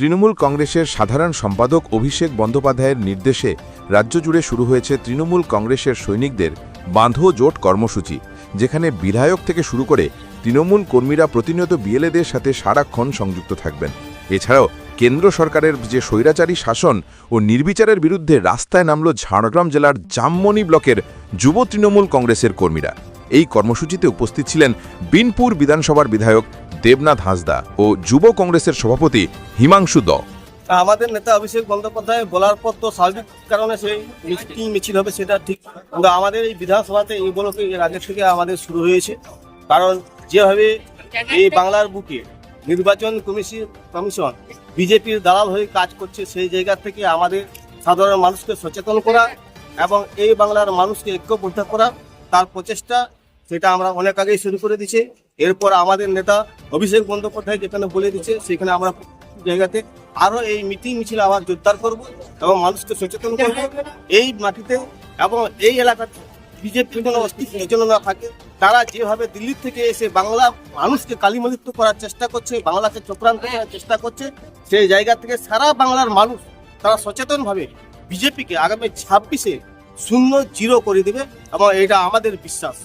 তৃণমূল কংগ্রেসের সাধারণ সম্পাদক অভিষেক বন্দ্যোপাধ্যায়ের নির্দেশে রাজ্য জুড়ে শুরু হয়েছে তৃণমূল কংগ্রেসের সৈনিকদের বাঁধো জোট কর্মসূচি, যেখানে বিধায়ক থেকে শুরু করে তৃণমূল কর্মীরা প্রতিনিয়ত বিএলএদের সাথে সারাক্ষণ সংযুক্ত থাকবেন। এছাড়াও কেন্দ্র সরকারের যে স্বৈরাচারী শাসন ও নির্বিচারের বিরুদ্ধে রাস্তায় নামল ঝাড়গ্রাম জেলার জামমনি ব্লকের যুব তৃণমূল কংগ্রেসের কর্মীরা। এই কর্মসূচিতে উপস্থিত ছিলেন বিনপুর বিধানসভার বিধায়ক দেবনাথ হাঁসদা ও যুব কংগ্রেসের সভাপতি হিমাংশু দ। আমাদের নেতা অভিষেক বন্দ্যোপাধ্যায় বলার পর তো স্বাভাবিক কারণে সেই মিটিং মিছিল হবে, সেটা ঠিক। কিন্তু আমাদের এই বিধানসভাতে এই উপলক্ষে এর আগে থেকে আমাদের শুরু হয়েছে। কারণ যেভাবে এই বাংলার বুকে নির্বাচন কমিশন কমিশন বিজেপির দালাল হয়ে কাজ করছে, সেই জায়গা থেকে আমাদের সাধারণ মানুষকে সচেতন করা এবং এই বাংলার মানুষকে ঐক্যবদ্ধ করা, তার প্রচেষ্টা সেটা আমরা অনেক আগেই শুরু করে দিচ্ছি এরপর আমাদের নেতা অভিষেক বন্দ্যোপাধ্যায় যেখানে বলে দিচ্ছে সেখানে আমরা জায়গাতে আরও এই মিটিং মিছিল আবার জোরদার করব এবং মানুষকে সচেতন করব। এই মাটিতে এবং এই এলাকাতে বিজেপি কোনো অস্তিত্ব না থাকে, তারা যেভাবে দিল্লি থেকে এসে বাংলা মানুষকে কালিমালিপ্ত করার চেষ্টা করছে, বাংলাকে চক্রান্ত করার চেষ্টা করছে, সেই জায়গা থেকে সারা বাংলার মানুষ তারা সচেতনভাবে বিজেপিকে আগামী ছাব্বিশে শূন্য জিরো করে দেবে এবং এটা আমাদের বিশ্বাস।